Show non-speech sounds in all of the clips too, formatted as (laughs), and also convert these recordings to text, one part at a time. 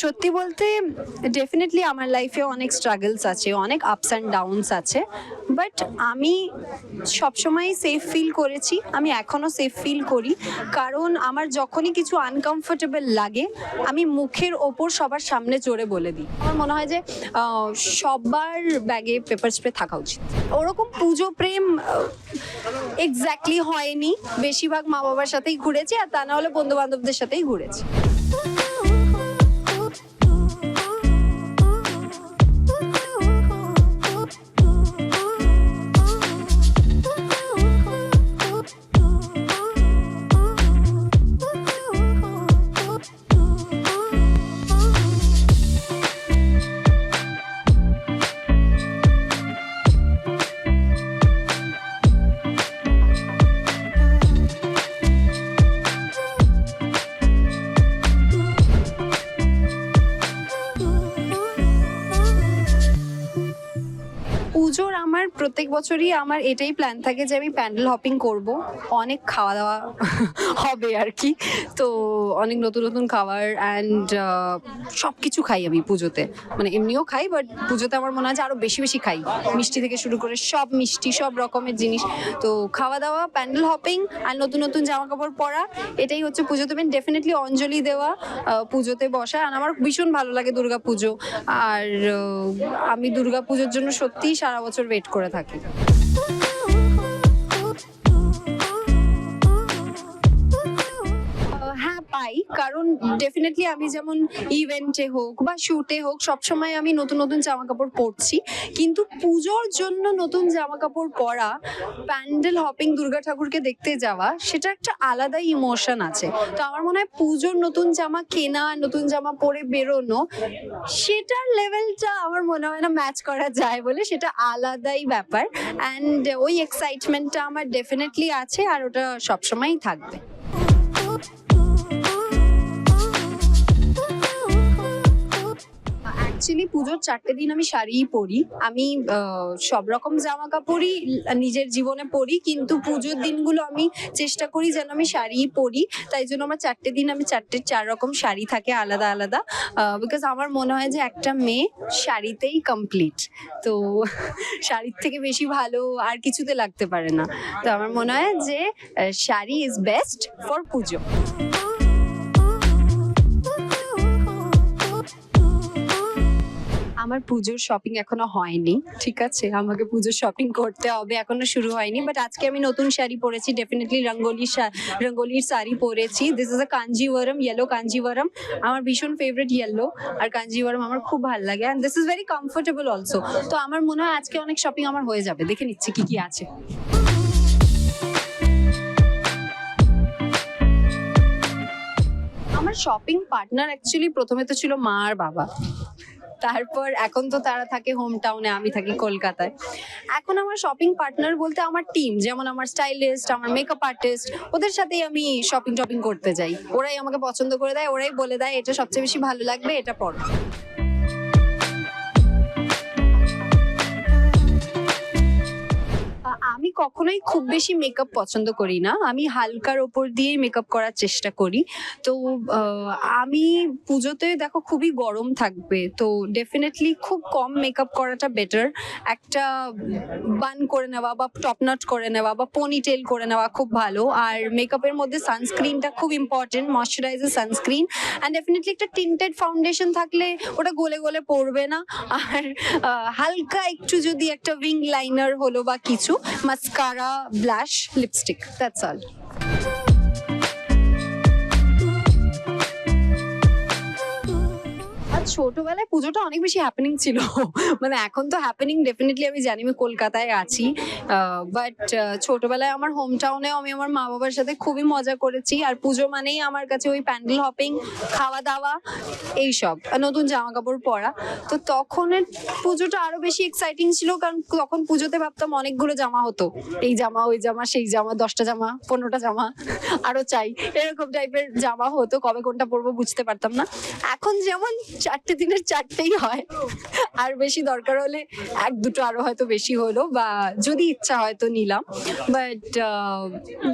সত্যি বলতে ডেফিনেটলি আমার লাইফে অনেক স্ট্রাগলস আছে, অনেক আপস অ্যান্ড ডাউনস আছে বাট আমি সবসময় সেফ ফিল করেছি, আমি এখনও সেফ ফিল করি, কারণ আমার যখনই কিছু আনকমফোর্টেবল লাগে, আমি মুখের ওপর সবার সামনে জোরে বলে দিই। আমার মনে হয় যে সবার ব্যাগে পেপার স্প্রে থাকা উচিত। ওরকম পুজো প্রেম এক্স্যাক্টলি হয়নি, বেশিরভাগ মা বাবার সাথেই ঘুরেছি, আর তা না হলে বন্ধু বান্ধবদের সাথেই ঘুরেছি। প্রত্যেক বছরই আমার এটাই প্ল্যান থাকে যে আমি প্যান্ডেল হপিং করব। অনেক খাওয়া দাওয়া (laughs) হবে আর কি। তো অনেক নতুন নতুন খাবার অ্যান্ড সব কিছু খাই আমি পুজোতে। মানে এমনিও খাই বাট পুজোতে আমার মনে হয় যে আরও বেশি বেশি খাই। মিষ্টি থেকে শুরু করে সব মিষ্টি, সব রকমের জিনিস। তো খাওয়া দাওয়া প্যান্ডেল হপিং আর নতুন নতুন জামা কাপড় পরা, এটাই হচ্ছে পুজোতে মেন ডেফিনেটলি অঞ্জলি দেওয়া পুজোতে বসা। আর আমার ভীষণ ভালো লাগে দুর্গা পুজো আর আমি দুর্গা পুজোর জন্য সত্যিই সারা বছর ওয়েট করে থাকি। আহ, পাই কারণ ডেফিনেটলি আমি যেমন ইভেন্টে হোক বা শুটে হোক, সবসময় আমি নতুন নতুন জামা কাপড় পরছি। কিন্তু পুজোর জন্য নতুন জামা কাপড় পরা, প্যান্ডেল হপিং দুর্গা ঠাকুরকে দেখতে যাওয়া, সেটা একটা আলাদাই ইমোশন আছে। তো আমার মনে হয় পুজোর নতুন জামা কেনা, নতুন জামা পরে বেরোনো, সেটার লেভেলটা আমার মনে হয় না ম্যাচ করা যায় বলে, সেটা আলাদাই ব্যাপার। অ্যান্ড ওই এক্সাইটমেন্টটা আমার ডেফিনেটলি আছে আর ওটা সবসময়ই থাকবে। অ্যাকচুয়ালি পুজোর চারটে দিন আমি শাড়িই পরি। আমি সব রকম জামা কাপড়ই নিজের জীবনে পরি, কিন্তু পুজোর দিনগুলো আমি চেষ্টা করি যেন আমি শাড়িই পরি। তাই জন্য আমার চারটে দিন আমি চারটে, চার রকম শাড়ি থাকে আলাদা আলাদা। বিকজ আমার মনে হয় যে একটা মেয়ে শাড়িতেই কমপ্লিট তো শাড়ির থেকে বেশি ভালো আর কিছুতে লাগতে পারে না। তো আমার মনে হয় যে শাড়ি ইজ বেস্ট ফর পুজো। আমার পুজোর শপিং এখনও হয়নি, ঠিক আছে? আমাকে পুজোর শপিং করতে হবে, এখনও শুরু হয়নি বাট আজকে আমি নতুন শাড়ি পরেছি ডেফিনেটলি রঙ্গোলি রঙ্গোলির শাড়ি পরেছি। This is a Kanjeevaram yellow Kanjeevaram আমার ভীষণ ফেভারিট ইয়েলো আর কাঞ্জিওয়ারম আমার খুব ভালো লাগে and this is very comfortable also তো আমার মনে হয় আজকে অনেক শপিং আমার হয়ে যাবে, দেখে নিচ্ছি কি কি আছে। আমার শপিং পার্টনার অ্যাকচুয়ালি প্রথমে তো ছিল মা আর বাবা। তারপর এখন তো তারা থাকে হোম টাউনে আমি থাকি কলকাতায়। এখন আমার শপিং পার্টনার বলতে আমার টিম যেমন আমার স্টাইলিস্ট আমার মেকআপ আর্টিস্ট ওদের সাথেই আমি শপিং টপিং করতে যাই। ওরাই আমাকে পছন্দ করে দেয়, ওরাই বলে দেয়, এটা সবচেয়ে বেশি ভালো লাগবে, এটা পড়ো কখনোই খুব বেশি মেকআপ পছন্দ করি না। আমি হালকার ওপর দিয়ে মেকআপ করার চেষ্টা করি। তো আমি পুজোতে দেখো খুবই গরম থাকবে। তো ডেফিনেটলি খুব কম মেকআপ করাটা বেটার একটা বান করে নেওয়া বা টপ নট করে নেওয়া বা পনি টেল করে নেওয়া খুব ভালো। আর মেকআপের মধ্যে সানস্ক্রিনটা খুব important moisturiser sunscreen and definitely একটা টিন্টেড ফাউন্ডেশন থাকলে ওটা গলে গলে পড়বে না। আর হালকা একটু যদি একটা উইং লাইনার হলো বা কিছু mascara, blush, lipstick. That's all. ছোটবেলায় পুজোটা অনেক বেশি হ্যাপেনিং ছিল। মানে এখন তো হ্যাপেনিং ডেফিনেটলি আমি জানি আমি কলকাতায় আছি। বাট ছোটবেলায় আমার হোম টাউনেও আমি আমার মা বাবার সাথে খুবই মজা করেছি। আর পুজো মানেই আমার কাছে ওই প্যান্ডেল হপিং খাওয়া দাওয়া এইসব নতুন জামা কাপড় পরা। তো তখনের পুজোটা আরও বেশি এক্সাইটিং ছিল, কারণ তখন পুজোতে ভাবতাম অনেকগুলো জামা হতো। এই জামা, ওই জামা, সেই জামা, দশটা জামা, পনেরোটা জামা, আরও চাই। এরকম টাইপের জামা হতো, কবে কোনটা পরবো বুঝতে পারতাম না। এখন যেমন চারটে দিনের চারটেই হয়। আর বেশি দরকার হলে এক, দুটো আরও হয়তো বেশি হলো বা যদি ইচ্ছা হয় তো নিলাম। বাট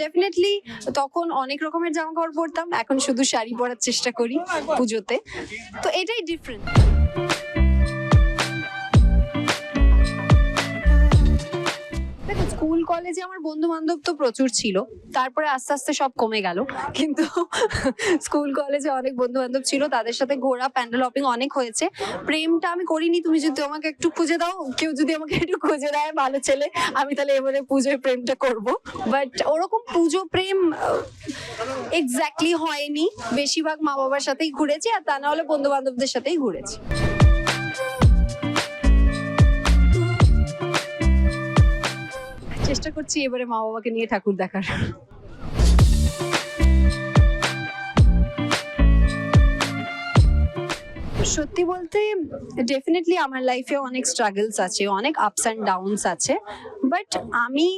ডেফিনেটলি তখন অনেক রকমের জামা কাপড় পরতাম। এখন শুধু শাড়ি পরার চেষ্টা করি পুজোতে। তো এটাই ডিফারেন্ট দেখো স্কুল কলেজে আমার বন্ধু বান্ধব তো প্রচুর ছিল। তারপরে আস্তে আস্তে সব কমে গেল। কিন্তু স্কুল কলেজে অনেক বন্ধু বান্ধব ছিল। তাদের সাথে ঘোরা, প্যান্ডেল হপিং অনেক হয়েছে। প্রেমটা আমি করিনি, তুমি যদি আমাকে একটু খুঁজে দাও, কেউ যদি আমাকে একটু খুঁজে দেয়, ভালো ছেলে, আমি তাহলে এবারে পুজোয় প্রেমটা করব। বাট ওরকম পুজো প্রেম এক্স্যাক্টলি হয়নি। বেশিরভাগ মা বাবার সাথেই ঘুরেছি, আর তা না হলে বন্ধু বান্ধবদের সাথেই ঘুরেছি। চেষ্টা করছি এবারে মা বাবাকে নিয়ে ঠাকুর দেখার। সত্যি বলতে ডেফিনেটলি আমার লাইফে অনেক স্ট্রাগলস আছে, অনেক আপস অ্যান্ড ডাউনস আছে বাট আমি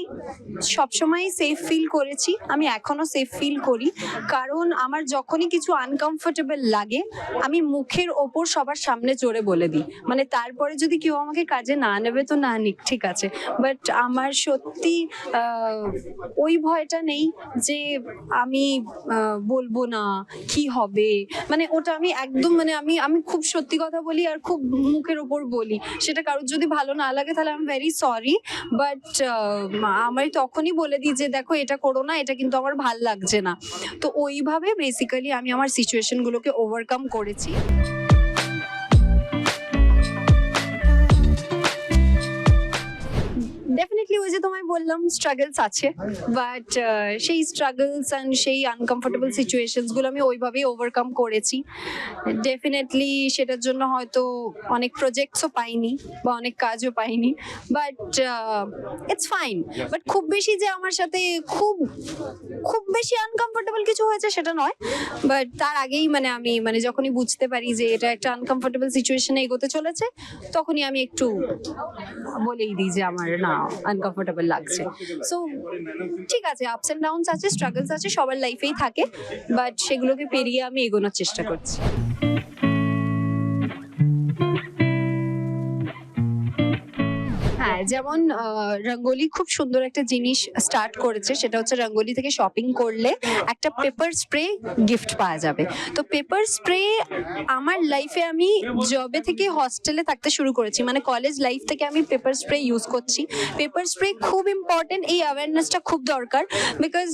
সবসময় সেফ ফিল করেছি, আমি এখনও সেফ ফিল করি, কারণ আমার যখনই কিছু আনকমফোর্টেবল লাগে, আমি মুখের ওপর সবার সামনে জোরে বলে দিই। মানে তারপরে যদি কেউ আমাকে কাজে না নেবে তো না নিক, ঠিক আছে। বাট আমার সত্যি ওই ভয়টা নেই যে আমি বলব না, কি হবে? মানে ওটা আমি একদম মানে আমি আমি খুব সত্যি কথা বলি আর খুব মুখের ওপর বলি। সেটা কারোর যদি ভালো না লাগে, তাহলে আমি ভেরি সরি বাট আমি তখনই বলে দিই যে, দেখো, এটা করো না, এটা কিন্তু আমার ভালো লাগছে না। তো ওইভাবে বেসিক্যালি আমি আমার সিচুয়েশনগুলোকে ওভারকাম করেছি। ডেফিনেটলি ওই যে তোমায় বললাম স্ট্রাগলস আছে। বাট সেই স্ট্রাগলস অ্যান্ড সেই আনকমফোর্টেবল সিচুয়েশনসগুলো আমি ওইভাবেই ওভারকাম করেছি। ডেফিনেটলি সেটার জন্য হয়তো অনেক প্রজেক্টসও পাইনি বা অনেক কাজও পাইনি। বাট ইটস ফাইন বাট খুব বেশি যে আমার সাথে খুব খুব বেশি আনকমফোর্টেবল কিছু হয়েছে সেটা নয়। বাট তার আগেই মানে আমি মানে যখনই বুঝতে পারি যে এটা একটা আনকমফোর্টেবল সিচুয়েশনে এগোতে চলেছে, তখনই আমি একটু বলেই দিই যে আমার না আনকমফোর্টেবল লাগছে। সো ঠিক আছে আপস অ্যান্ড ডাউনস আছে স্ট্রাগলস আছে সবার লাইফেই থাকে। বাট সেগুলোকে পেরিয়ে আমি এগোনোর চেষ্টা করছি। যেমন রঙ্গোলি খুব সুন্দর একটা জিনিস স্টার্ট করেছে, সেটা হচ্ছে রঙ্গোলি থেকে শপিং করলে একটা পেপার স্প্রে গিফট পাওয়া যাবে। তো পেপার স্প্রে আমার লাইফে আমি জবে থেকে হস্টেলে থাকতে শুরু করেছি। মানে কলেজ লাইফ থেকে আমি পেপার স্প্রে ইউজ করছি। পেপার স্প্রে খুব ইম্পর্টেন্ট এই অ্যাওয়ারনেসটা খুব দরকার। বিকজ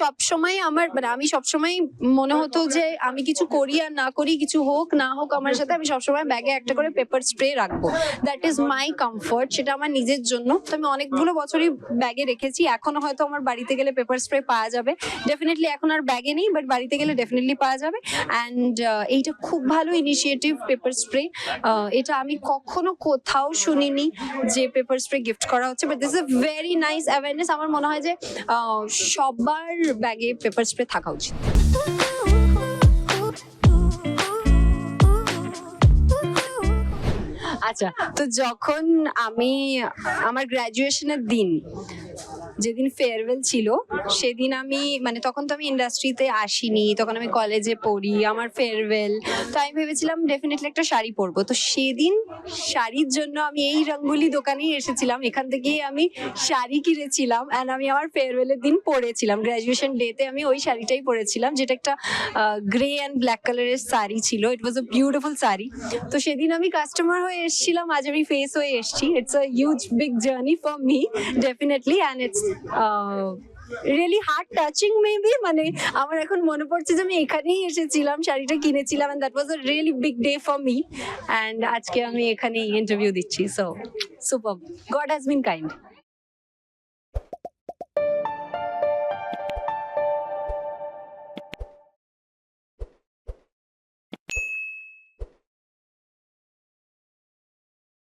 সবসময় আমার মানে আমি সবসময় মনে হতো যে আমি কিছু করি আর না করি, কিছু হোক না হোক, আমার সাথে আমি সবসময় ব্যাগে একটা করে পেপার স্প্রে রাখব। দ্যাট ইজ মাই কমফর্ট সেটা আমার নিজের জন্য। তো আমি অনেকগুলো বছরই ব্যাগে রেখেছি। এখনও হয়তো আমার বাড়িতে গেলে পেপার স্প্রে পাওয়া যাবে। ডেফিনেটলি এখন আর ব্যাগে নেই বাট বাড়িতে গেলে ডেফিনেটলি পাওয়া যাবে। অ্যান্ড এইটা খুব ভালো ইনিশিয়েটিভ পেপার স্প্রে এটা আমি কখনো কোথাও শুনিনি যে পেপার স্প্রে গিফট করা হচ্ছে but this a very nice awareness আমার মনে হয় যে সবার ব্যাগে পেপার স্প্রে থাকা উচিত। আচ্ছা তো যখন আমি আমার গ্র্যাজুয়েশনের দিন যেদিন ফেয়ারওয়েল ছিল, সেদিন আমি মানে তখন তো আমি ইন্ডাস্ট্রিতে আসিনি, তখন আমি কলেজে পড়ি, আমার ফেয়ারওয়েল তো আমি ভেবেছিলাম ডেফিনেটলি একটা শাড়ি পরবো। তো সেদিন শাড়ির জন্য আমি এই রঙ্গোলি দোকানেই এসেছিলাম, এখান থেকেই আমি শাড়ি কিনেছিলাম অ্যান্ড আমি আমার ফেয়ারওয়েলের দিন পরেছিলাম। গ্র্যাজুয়েশন ডেতে আমি ওই শাড়িটাই পরেছিলাম, যেটা একটা গ্রে অ্যান্ড ব্ল্যাক কালারের শাড়ি ছিল ইট ওয়াজ আ বিউটিফুল শাড়ি। তো সেদিন আমি কাস্টমার হয়ে এসেছিলাম, আজ আমি ফেস হয়ে এসেছি it's a huge big journey for me definitely and it's really heart touching maybe মানে আমার এখন মনে পড়ছে যে আমি এখানেই এসেছিলাম, শাড়িটা কিনেছিলাম and that was a really big day for me and আজকে আমি এখানেই ইন্টারভিউ দিচ্ছি so super god has been kind